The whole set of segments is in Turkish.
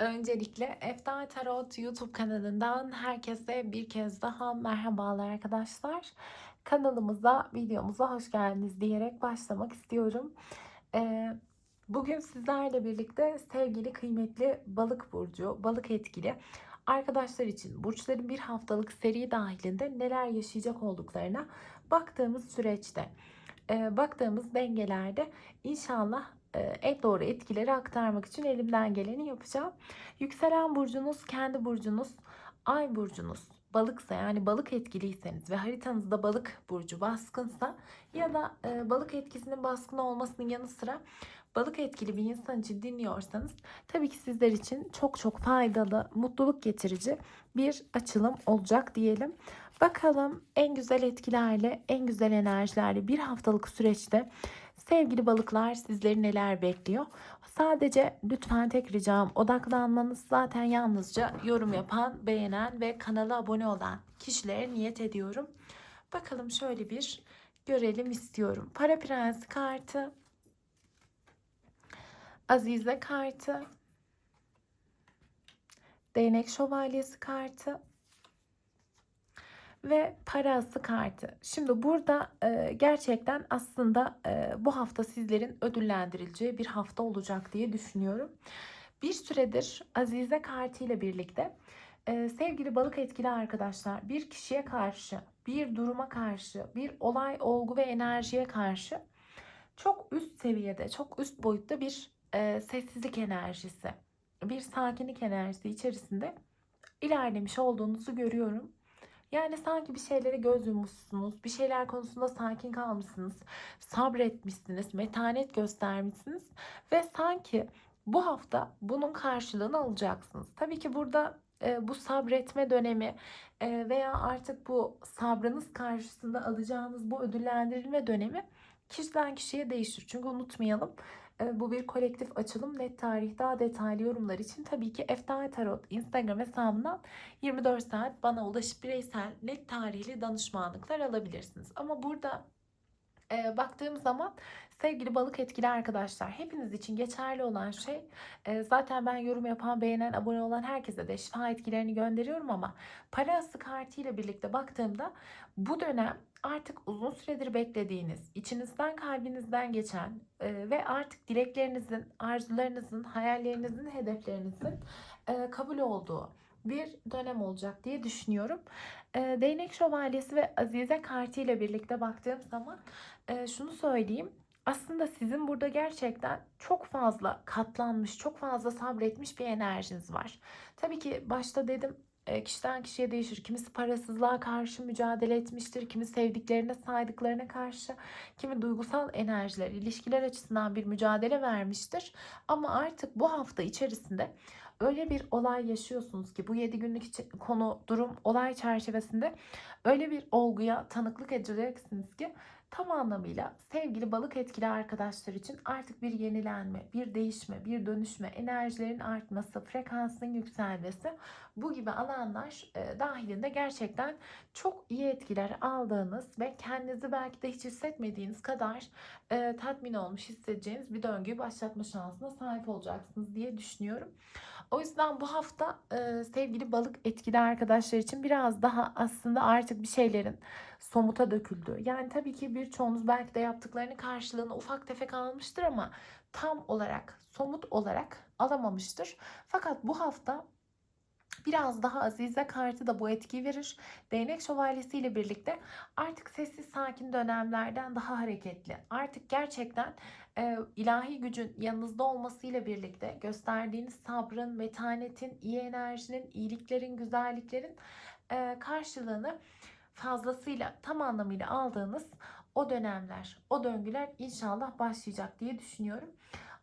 Öncelikle Efta Tarot YouTube kanalından herkese bir kez daha merhabalar arkadaşlar. Kanalımıza, videomuza hoş geldiniz diyerek başlamak istiyorum. Ee, bugün sizlerle birlikte sevgili kıymetli balık burcu, balık etkili arkadaşlar için burçların bir haftalık seri dahilinde neler yaşayacak olduklarına baktığımız süreçte, e, baktığımız dengelerde inşallah en doğru etkileri aktarmak için elimden geleni yapacağım. Yükselen burcunuz, kendi burcunuz, ay burcunuz balıksa yani balık etkiliyseniz ve haritanızda balık burcu baskınsa ya da e, balık etkisinin baskın olmasının yanı sıra balık etkili bir insan için dinliyorsanız tabii ki sizler için çok çok faydalı, mutluluk getirici bir açılım olacak diyelim. Bakalım en güzel etkilerle, en güzel enerjilerle bir haftalık süreçte Sevgili balıklar sizleri neler bekliyor? Sadece lütfen tek ricam odaklanmanız zaten yalnızca yorum yapan, beğenen ve kanala abone olan kişilere niyet ediyorum. Bakalım şöyle bir görelim istiyorum. Para Prensi kartı, Azize kartı, Değnek Şövalyesi kartı, ve parası kartı. Şimdi burada e, gerçekten aslında e, bu hafta sizlerin ödüllendirileceği bir hafta olacak diye düşünüyorum. Bir süredir Azize kartı ile birlikte e, sevgili balık etkili arkadaşlar bir kişiye karşı, bir duruma karşı, bir olay, olgu ve enerjiye karşı çok üst seviyede, çok üst boyutta bir e, sessizlik enerjisi, bir sakinlik enerjisi içerisinde ilerlemiş olduğunuzu görüyorum. Yani sanki bir şeylere göz yummuşsunuz, bir şeyler konusunda sakin kalmışsınız, sabretmişsiniz, metanet göstermişsiniz ve sanki bu hafta bunun karşılığını alacaksınız. Tabii ki burada e, bu sabretme dönemi e, veya artık bu sabrınız karşısında alacağınız bu ödüllendirilme dönemi kişiden kişiye değişir. Çünkü unutmayalım bu bir kolektif açılım. Net tarih daha detaylı yorumlar için tabii ki Efta Tarot Instagram hesabından 24 saat bana ulaşıp bireysel net tarihli danışmanlıklar alabilirsiniz. Ama burada e, baktığım zaman sevgili balık etkili arkadaşlar hepiniz için geçerli olan şey e, zaten ben yorum yapan beğenen abone olan herkese de şifa etkilerini gönderiyorum ama para ası kartıyla birlikte baktığımda bu dönem artık uzun süredir beklediğiniz, içinizden kalbinizden geçen e, ve artık dileklerinizin, arzularınızın, hayallerinizin, hedeflerinizin e, kabul olduğu bir dönem olacak diye düşünüyorum. E, Değnek Şövalyesi ve Azize kartı ile birlikte baktığım zaman e, şunu söyleyeyim. Aslında sizin burada gerçekten çok fazla katlanmış, çok fazla sabretmiş bir enerjiniz var. Tabii ki başta dedim kişiden kişiye değişir. Kimisi parasızlığa karşı mücadele etmiştir. Kimi sevdiklerine, saydıklarına karşı. Kimi duygusal enerjiler, ilişkiler açısından bir mücadele vermiştir. Ama artık bu hafta içerisinde öyle bir olay yaşıyorsunuz ki bu 7 günlük konu, durum, olay çerçevesinde öyle bir olguya tanıklık edeceksiniz ki tam anlamıyla sevgili balık etkili arkadaşlar için artık bir yenilenme, bir değişme, bir dönüşme, enerjilerin artması, frekansın yükselmesi bu gibi alanlar e, dahilinde gerçekten çok iyi etkiler aldığınız ve kendinizi belki de hiç hissetmediğiniz kadar e, tatmin olmuş hissedeceğiniz bir döngüyü başlatma şansına sahip olacaksınız diye düşünüyorum. O yüzden bu hafta e, sevgili balık etkili arkadaşlar için biraz daha aslında artık bir şeylerin somuta döküldü. Yani tabii ki birçoğunuz belki de yaptıklarını karşılığını ufak tefek almıştır ama tam olarak somut olarak alamamıştır. Fakat bu hafta Biraz daha Azize kartı da bu etkiyi verir. Değnek şövalyesi ile birlikte artık sessiz sakin dönemlerden daha hareketli. Artık gerçekten e, ilahi gücün yanınızda olmasıyla birlikte gösterdiğiniz sabrın, metanetin, iyi enerjinin, iyiliklerin, güzelliklerin e, karşılığını fazlasıyla tam anlamıyla aldığınız o dönemler, o döngüler inşallah başlayacak diye düşünüyorum.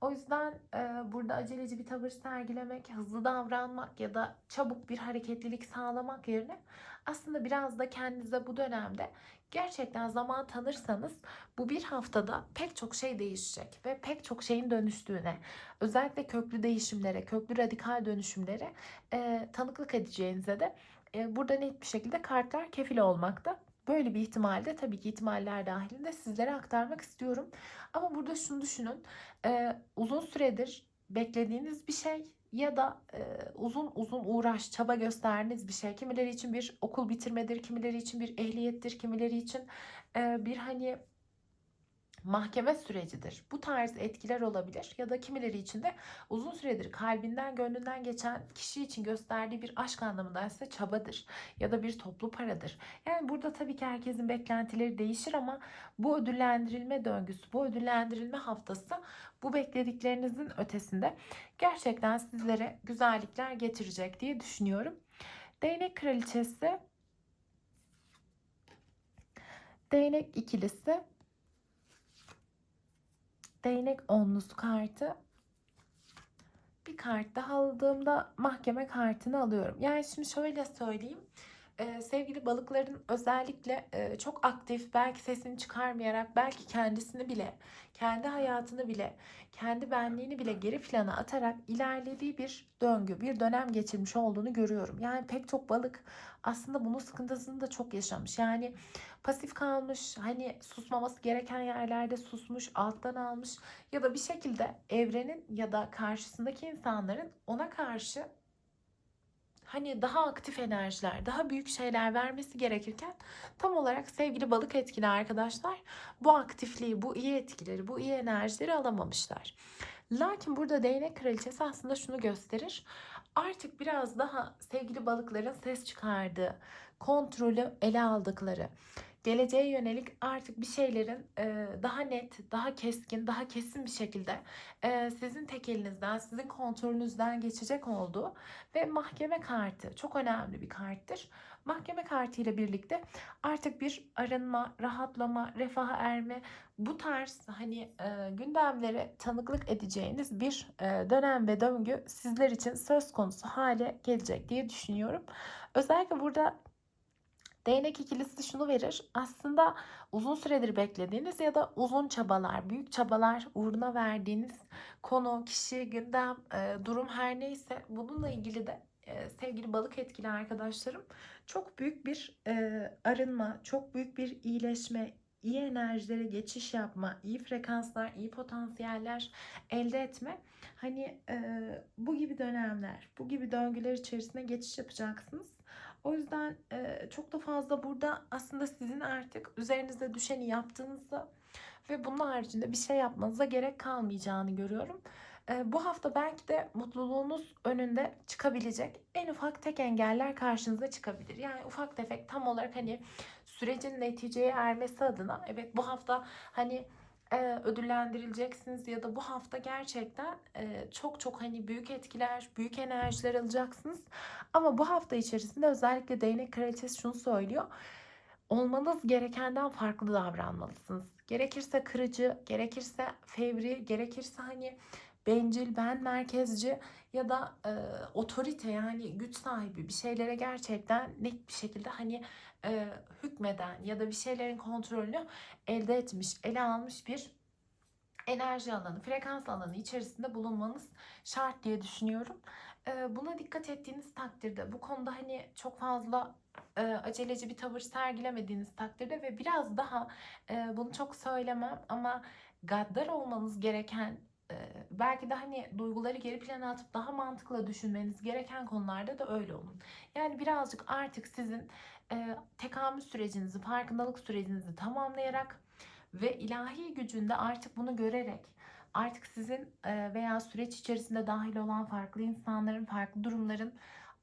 O yüzden e, burada aceleci bir tavır sergilemek, hızlı davranmak ya da çabuk bir hareketlilik sağlamak yerine aslında biraz da kendinize bu dönemde gerçekten zaman tanırsanız bu bir haftada pek çok şey değişecek ve pek çok şeyin dönüştüğüne, özellikle köklü değişimlere, köklü radikal dönüşümlere e, tanıklık edeceğinize de e, burada net bir şekilde kartlar kefil olmakta. Böyle bir ihtimalde tabii ki ihtimaller dahilinde sizlere aktarmak istiyorum. Ama burada şunu düşünün. E, uzun süredir beklediğiniz bir şey ya da e, uzun uzun uğraş, çaba gösterdiğiniz bir şey. Kimileri için bir okul bitirmedir, kimileri için bir ehliyettir, kimileri için e, bir hani mahkeme sürecidir. Bu tarz etkiler olabilir ya da kimileri için de uzun süredir kalbinden gönlünden geçen kişi için gösterdiği bir aşk anlamında ise çabadır ya da bir toplu paradır. Yani burada tabii ki herkesin beklentileri değişir ama bu ödüllendirilme döngüsü, bu ödüllendirilme haftası bu beklediklerinizin ötesinde gerçekten sizlere güzellikler getirecek diye düşünüyorum. Değnek kraliçesi Değnek ikilisi değnek onlusu kartı. Bir kart daha aldığımda mahkeme kartını alıyorum. Yani şimdi şöyle söyleyeyim. Ee, sevgili balıkların özellikle e, çok aktif, belki sesini çıkarmayarak, belki kendisini bile, kendi hayatını bile, kendi benliğini bile geri plana atarak ilerlediği bir döngü, bir dönem geçirmiş olduğunu görüyorum. Yani pek çok balık aslında bunun sıkıntısını da çok yaşamış. Yani pasif kalmış, hani susmaması gereken yerlerde susmuş, alttan almış ya da bir şekilde evrenin ya da karşısındaki insanların ona karşı hani daha aktif enerjiler, daha büyük şeyler vermesi gerekirken tam olarak sevgili balık etkili arkadaşlar bu aktifliği, bu iyi etkileri, bu iyi enerjileri alamamışlar. Lakin burada değnek kraliçesi aslında şunu gösterir. Artık biraz daha sevgili balıkların ses çıkardığı, kontrolü ele aldıkları, geleceğe yönelik artık bir şeylerin e, daha net, daha keskin, daha kesin bir şekilde e, sizin tek elinizden, sizin kontrolünüzden geçecek olduğu ve mahkeme kartı çok önemli bir karttır. Mahkeme kartı ile birlikte artık bir arınma, rahatlama, refaha erme bu tarz hani e, gündemlere tanıklık edeceğiniz bir e, dönem ve döngü sizler için söz konusu hale gelecek diye düşünüyorum. Özellikle burada Değnek ikilisi şunu verir. Aslında uzun süredir beklediğiniz ya da uzun çabalar, büyük çabalar uğruna verdiğiniz konu, kişi, gündem, e, durum her neyse bununla ilgili de e, sevgili balık etkili arkadaşlarım çok büyük bir e, arınma, çok büyük bir iyileşme, iyi enerjilere geçiş yapma, iyi frekanslar, iyi potansiyeller elde etme. Hani bu gibi dönemler, bu gibi döngüler içerisine geçiş yapacaksınız. O yüzden e, çok da fazla burada aslında sizin artık üzerinizde düşeni yaptığınızı ve bunun haricinde bir şey yapmanıza gerek kalmayacağını görüyorum. E, bu hafta belki de mutluluğunuz önünde çıkabilecek en ufak tek engeller karşınıza çıkabilir. Yani ufak tefek tam olarak hani sürecin neticeye ermesi adına evet bu hafta hani e, ödüllendirileceksiniz ya da bu hafta gerçekten e, çok çok hani büyük etkiler, büyük enerjiler alacaksınız. Ama bu hafta içerisinde özellikle değnek kraliçesi şunu söylüyor. Olmanız gerekenden farklı davranmalısınız. Gerekirse kırıcı, gerekirse fevri, gerekirse hani bencil, ben merkezci ya da e, otorite yani güç sahibi bir şeylere gerçekten net bir şekilde hani e, hükmeden ya da bir şeylerin kontrolünü elde etmiş, ele almış bir enerji alanı, frekans alanı içerisinde bulunmanız şart diye düşünüyorum. E, buna dikkat ettiğiniz takdirde bu konuda hani çok fazla e, aceleci bir tavır sergilemediğiniz takdirde ve biraz daha e, bunu çok söylemem ama gaddar olmanız gereken belki de hani duyguları geri plana atıp daha mantıklı düşünmeniz gereken konularda da öyle olun. Yani birazcık artık sizin e, tekamül sürecinizi, farkındalık sürecinizi tamamlayarak ve ilahi gücünde artık bunu görerek artık sizin e, veya süreç içerisinde dahil olan farklı insanların, farklı durumların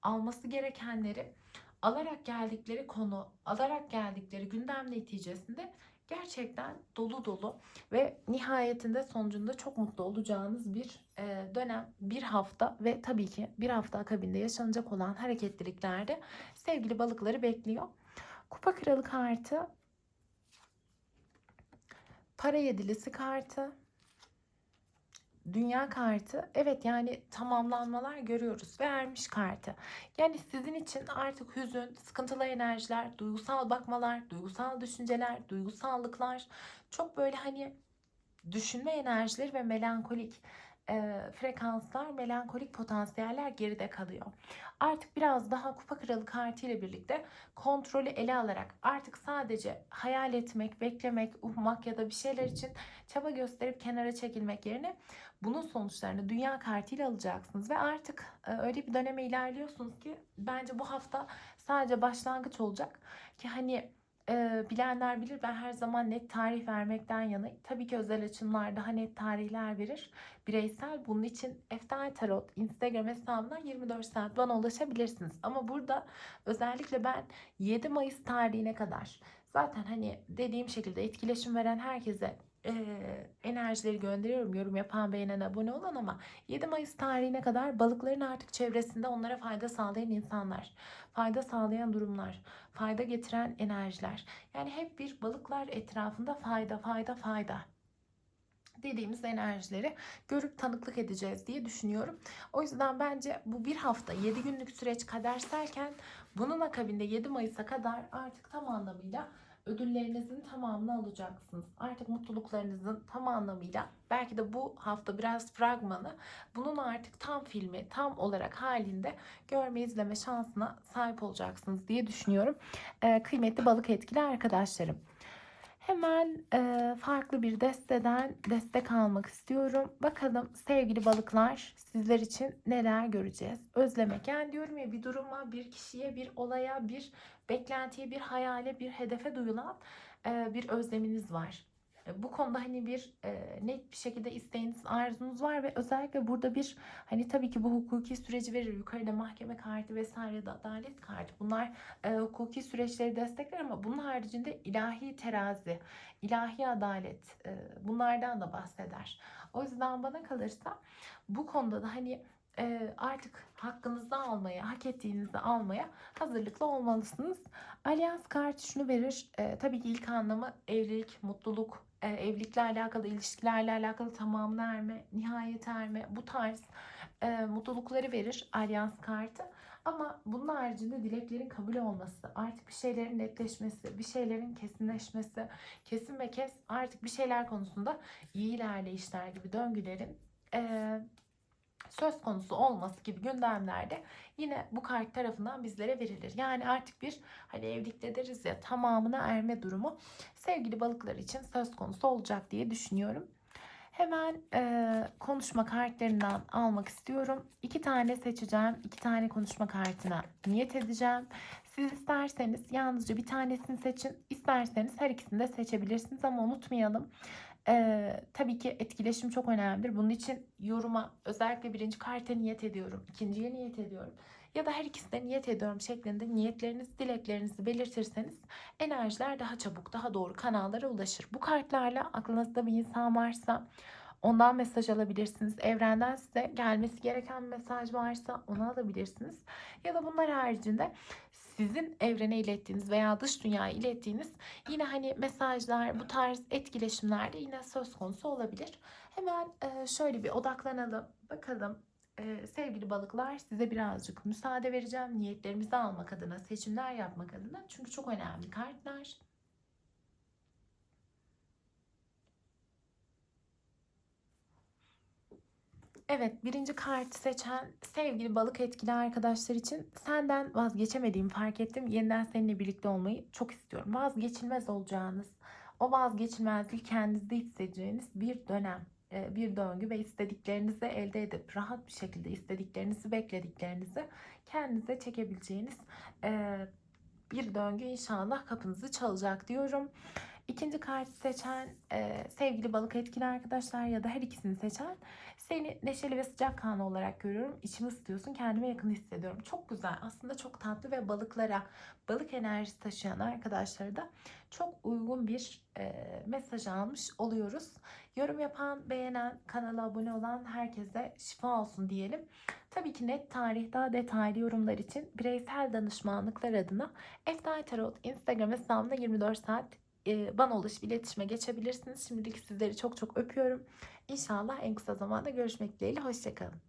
alması gerekenleri alarak geldikleri konu, alarak geldikleri gündem neticesinde gerçekten dolu dolu ve nihayetinde sonucunda çok mutlu olacağınız bir e, dönem, bir hafta ve tabii ki bir hafta akabinde yaşanacak olan hareketliliklerde sevgili balıkları bekliyor. Kupa kralı kartı, para yedilisi kartı, dünya kartı evet yani tamamlanmalar görüyoruz ve ermiş kartı. Yani sizin için artık hüzün, sıkıntılı enerjiler, duygusal bakmalar, duygusal düşünceler, duygusallıklar çok böyle hani düşünme enerjileri ve melankolik e, frekanslar, melankolik potansiyeller geride kalıyor. Artık biraz daha kupa kralı kartı ile birlikte kontrolü ele alarak artık sadece hayal etmek, beklemek, ummak ya da bir şeyler için çaba gösterip kenara çekilmek yerine bunun sonuçlarını dünya kartıyla alacaksınız ve artık e, öyle bir döneme ilerliyorsunuz ki bence bu hafta sadece başlangıç olacak ki hani e, bilenler bilir ben her zaman net tarih vermekten yanayım. Tabii ki özel açımlar daha net tarihler verir. Bireysel bunun için Eftel Tarot Instagram hesabından 24 saat bana ulaşabilirsiniz. Ama burada özellikle ben 7 Mayıs tarihine kadar zaten hani dediğim şekilde etkileşim veren herkese e, enerjileri gönderiyorum. Yorum yapan, beğenen, abone olan ama 7 Mayıs tarihine kadar balıkların artık çevresinde onlara fayda sağlayan insanlar, fayda sağlayan durumlar, fayda getiren enerjiler. Yani hep bir balıklar etrafında fayda, fayda, fayda dediğimiz enerjileri görüp tanıklık edeceğiz diye düşünüyorum. O yüzden bence bu bir hafta 7 günlük süreç kaderselken bunun akabinde 7 Mayıs'a kadar artık tam anlamıyla ödüllerinizin tamamını alacaksınız. Artık mutluluklarınızın tam anlamıyla belki de bu hafta biraz fragmanı bunun artık tam filmi tam olarak halinde görme izleme şansına sahip olacaksınız diye düşünüyorum. Ee, kıymetli balık etkili arkadaşlarım. Hemen e, farklı bir desteden destek almak istiyorum. Bakalım sevgili balıklar sizler için neler göreceğiz. Özlemek diyorum ya bir duruma, bir kişiye, bir olaya, bir beklentiye, bir hayale, bir hedefe duyulan e, bir özleminiz var. E, bu konuda hani bir e, net bir şekilde isteğiniz, arzunuz var ve özellikle burada bir hani tabii ki bu hukuki süreci verir. Yukarıda mahkeme kartı vesaire de adalet kartı. Bunlar e, hukuki süreçleri destekler ama bunun haricinde ilahi terazi, ilahi adalet e, bunlardan da bahseder. O yüzden bana kalırsa bu konuda da hani e, artık hakkınızı almaya, hak ettiğinizi almaya hazırlıklı olmalısınız. Alyans kartı şunu verir. E, tabii ki ilk anlamı evlilik, mutluluk, e, evlilikle alakalı, ilişkilerle alakalı tamamına erme, nihayet erme bu tarz e, mutlulukları verir alyans kartı. Ama bunun haricinde dileklerin kabul olması, artık bir şeylerin netleşmesi, bir şeylerin kesinleşmesi, kesin ve kes artık bir şeyler konusunda iyi ilerleyişler gibi döngülerin e, söz konusu olması gibi gündemlerde yine bu kart tarafından bizlere verilir. Yani artık bir hani evlilikte deriz ya tamamına erme durumu sevgili balıklar için söz konusu olacak diye düşünüyorum. Hemen e, konuşma kartlarından almak istiyorum. İki tane seçeceğim. iki tane konuşma kartına niyet edeceğim. Siz isterseniz yalnızca bir tanesini seçin. İsterseniz her ikisini de seçebilirsiniz ama unutmayalım. Ee, tabii ki etkileşim çok önemlidir. Bunun için yoruma özellikle birinci karta niyet ediyorum. ikinciye niyet ediyorum. Ya da her ikisine niyet ediyorum şeklinde niyetlerinizi, dileklerinizi belirtirseniz enerjiler daha çabuk, daha doğru kanallara ulaşır. Bu kartlarla aklınızda bir insan varsa ondan mesaj alabilirsiniz. Evrenden size gelmesi gereken bir mesaj varsa onu alabilirsiniz. Ya da bunlar haricinde sizin evrene ilettiğiniz veya dış dünyaya ilettiğiniz yine hani mesajlar bu tarz etkileşimlerde yine söz konusu olabilir. Hemen şöyle bir odaklanalım. Bakalım sevgili balıklar size birazcık müsaade vereceğim. Niyetlerimizi almak adına, seçimler yapmak adına. Çünkü çok önemli kartlar. Evet, birinci kartı seçen sevgili balık etkili arkadaşlar için senden vazgeçemediğimi fark ettim. Yeniden seninle birlikte olmayı çok istiyorum. Vazgeçilmez olacağınız, o vazgeçilmezliği kendinizde hissedeceğiniz bir dönem, e, bir döngü ve istediklerinizi elde edip rahat bir şekilde istediklerinizi, beklediklerinizi kendinize çekebileceğiniz e, bir döngü inşallah kapınızı çalacak diyorum. İkinci kartı seçen e, sevgili balık etkili arkadaşlar ya da her ikisini seçen seni neşeli ve sıcakkanlı olarak görüyorum. İçimi ısıtıyorsun, kendime yakın hissediyorum. Çok güzel. Aslında çok tatlı ve balıklara, balık enerjisi taşıyan arkadaşlara da çok uygun bir e, mesaj almış oluyoruz. Yorum yapan, beğenen, kanala abone olan herkese şifa olsun diyelim. Tabii ki net tarih daha detaylı yorumlar için bireysel danışmanlıklar adına Eftal Tarot Instagram hesabında 24 saat bana ulaşıp iletişime geçebilirsiniz. Şimdilik sizleri çok çok öpüyorum. İnşallah en kısa zamanda görüşmek dileğiyle. Hoşçakalın.